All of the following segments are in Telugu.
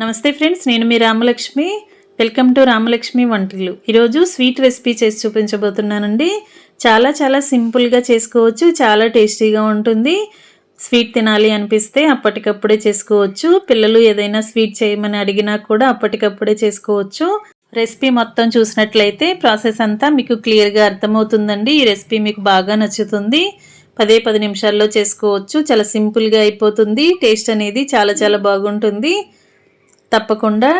నమస్తే ఫ్రెండ్స్ నేను మీ రామలక్ష్మి. వెల్కమ్ టు రామలక్ష్మి వంటలు. ఈరోజు స్వీట్ రెసిపీ చేసి చూపించబోతున్నానండి. చాలా చాలా సింపుల్గా చేసుకోవచ్చు చాలా టేస్టీగా ఉంటుంది. స్వీట్ తినాలి అనిపిస్తే అప్పటికప్పుడే చేసుకోవచ్చు. పిల్లలు ఏదైనా స్వీట్ చేయమని అడిగినా కూడా అప్పటికప్పుడే చేసుకోవచ్చు. రెసిపీ మొత్తం చూసినట్లయితే ప్రాసెస్ అంతా మీకు క్లియర్గా అర్థమవుతుందండి. ఈ రెసిపీ మీకు బాగా నచ్చుతుంది. పదే పది నిమిషాల్లో చేసుకోవచ్చు. చాలా సింపుల్గా అయిపోతుంది. టేస్ట్ అనేది చాలా చాలా బాగుంటుంది. తప్పకుండా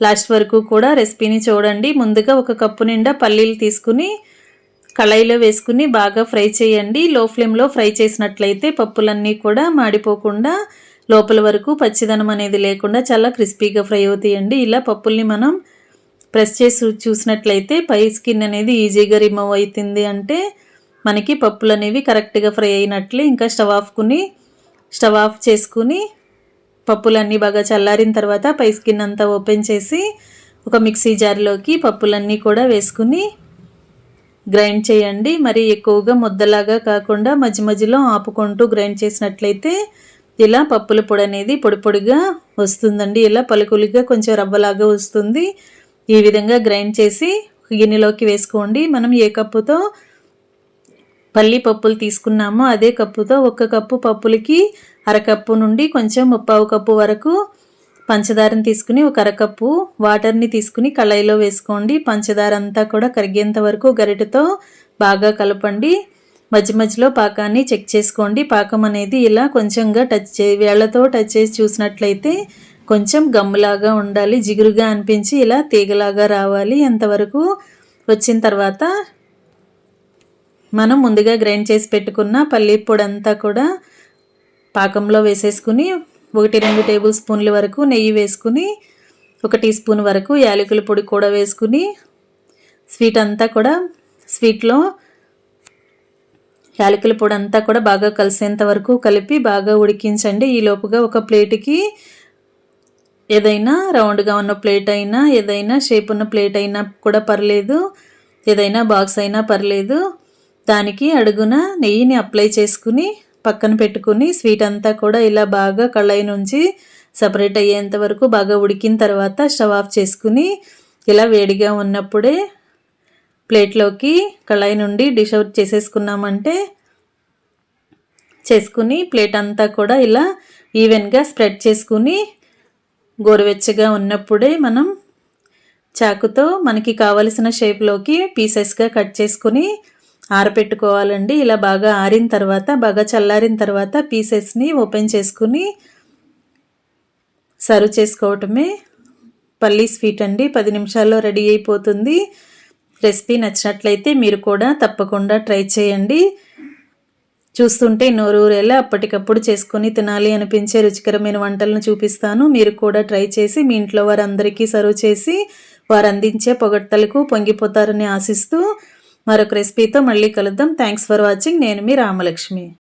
లాస్ట్ వరకు కూడా రెసిపీని చూడండి. ముందుగా ఒక కప్పు నిండా పల్లీలు తీసుకుని కళాయిలో వేసుకుని బాగా ఫ్రై చేయండి. లో ఫ్లేమ్లో ఫ్రై చేసినట్లయితే పప్పులన్నీ కూడా మాడిపోకుండా లోపల వరకు పచ్చిదనం అనేది లేకుండా చాలా క్రిస్పీగా ఫ్రై అవుతాయండి. ఇలా పప్పుల్ని మనం ప్రెస్ చేసి చూసినట్లయితే పై స్కిన్ అనేది ఈజీగా రిమూవ్ అవుతుంది అంటే మనకి పప్పులు అనేవి కరెక్ట్గా ఫ్రై అయినట్లు. ఇంకా స్టవ్ ఆఫ్కుని స్టవ్ ఆఫ్ చేసుకుని పప్పులన్నీ బాగా చల్లారిన తర్వాత పై స్కిన్ అంతా ఓపెన్ చేసి ఒక మిక్సీ జార్లోకి పప్పులన్నీ కూడా వేసుకుని గ్రైండ్ చేయండి. మరి ఎక్కువగా ముద్దలాగా కాకుండా మధ్య మధ్యలో ఆపుకుంటూ గ్రైండ్ చేసినట్లయితే ఇలా పప్పుల పొడి అనేది పొడి పొడిగా వస్తుందండి. ఇలా పలుకులుగా కొంచెం రవ్వలాగా వస్తుంది. ఈ విధంగా గ్రైండ్ చేసి గిన్నెలోకి వేసుకోండి. మనం ఏ కప్పుతో పల్లి పప్పులు తీసుకున్నామో అదే కప్పుతో ఒక కప్పు పప్పులకి అరకప్పు నుండి కొంచెం ముప్పావు కప్పు వరకు పంచదారని తీసుకుని ఒక అరకప్పు వాటర్ని తీసుకుని కళాయిలో వేసుకోండి. పంచదార అంతా కూడా కరిగేంత వరకు గరిటతో బాగా కలపండి. మధ్య మధ్యలో పాకాన్ని చెక్ చేసుకోండి. పాకం అనేది ఇలా కొంచెంగా టచ్ చే వేళ్ళతో టచ్ చేసి చూసినట్లయితే కొంచెం గమ్ములాగా ఉండాలి. జిగురుగా అనిపించి ఇలా తీగలాగా రావాలి. ఎంతవరకు వచ్చిన తర్వాత మనం ముందుగా గ్రైండ్ చేసి పెట్టుకున్న పల్లీ పొడి అంతా కూడా పాకంలో వేసేసుకుని ఒకటి రెండు టేబుల్ స్పూన్ల వరకు నెయ్యి వేసుకుని ఒక టీ స్పూన్ వరకు యాలకుల పొడి కూడా వేసుకుని స్వీట్ అంతా కూడా స్వీట్లో యాలకుల పొడి అంతా కూడా బాగా కలిసేంత వరకు కలిపి బాగా ఉడికించండి. ఈ లోపుగా ఒక ప్లేట్కి ఏదైనా రౌండ్గా ఉన్న ప్లేట్ అయినా ఏదైనా షేప్ ఉన్న ప్లేట్ అయినా కూడా పర్లేదు. ఏదైనా బాక్స్ అయినా పర్లేదు. దానికి అడుగున నెయ్యిని అప్లై చేసుకుని పక్కన పెట్టుకుని స్వీట్ అంతా కూడా ఇలా బాగా కళాయి నుంచి సపరేట్ అయ్యేంత వరకు బాగా ఉడికిన తర్వాత స్టవ్ ఆఫ్ చేసుకుని ఇలా వేడిగా ఉన్నప్పుడే ప్లేట్లోకి కళాయి నుండి డిష్ అవుట్ చేసేసుకున్నామంటే చేసుకుని ప్లేట్ అంతా కూడా ఇలా ఈవెన్గా స్ప్రెడ్ చేసుకుని గోరువెచ్చగా ఉన్నప్పుడే మనం చాకుతో మనకి కావలసిన షేప్లోకి పీసెస్గా కట్ చేసుకుని ఆరపెట్టుకోవాలండి. ఇలా బాగా ఆరిన తర్వాత బాగా చల్లారిన తర్వాత పీసెస్ని ఓపెన్ చేసుకుని సర్వ్ చేసుకోవటమే పల్లీ స్వీట్ అండి. పది నిమిషాల్లో రెడీ అయిపోతుంది. రెసిపీ నచ్చినట్లయితే మీరు కూడా తప్పకుండా ట్రై చేయండి. చూస్తుంటే నోరూరేలా అప్పటికప్పుడు చేసుకొని తినాలి అనిపించే రుచికరమైన వంటలను చూపిస్తాను. మీరు కూడా ట్రై చేసి మీ ఇంట్లో వారందరికీ సర్వ్ చేసి వారు అందించే పొగడ్తలకు పొంగిపోతారని ఆశిస్తూ మరొక రెసిపీతో మళ్ళీ కలుద్దాం. థ్యాంక్స్ ఫర్ వాచింగ్ నేను మీ రామలక్ష్మి.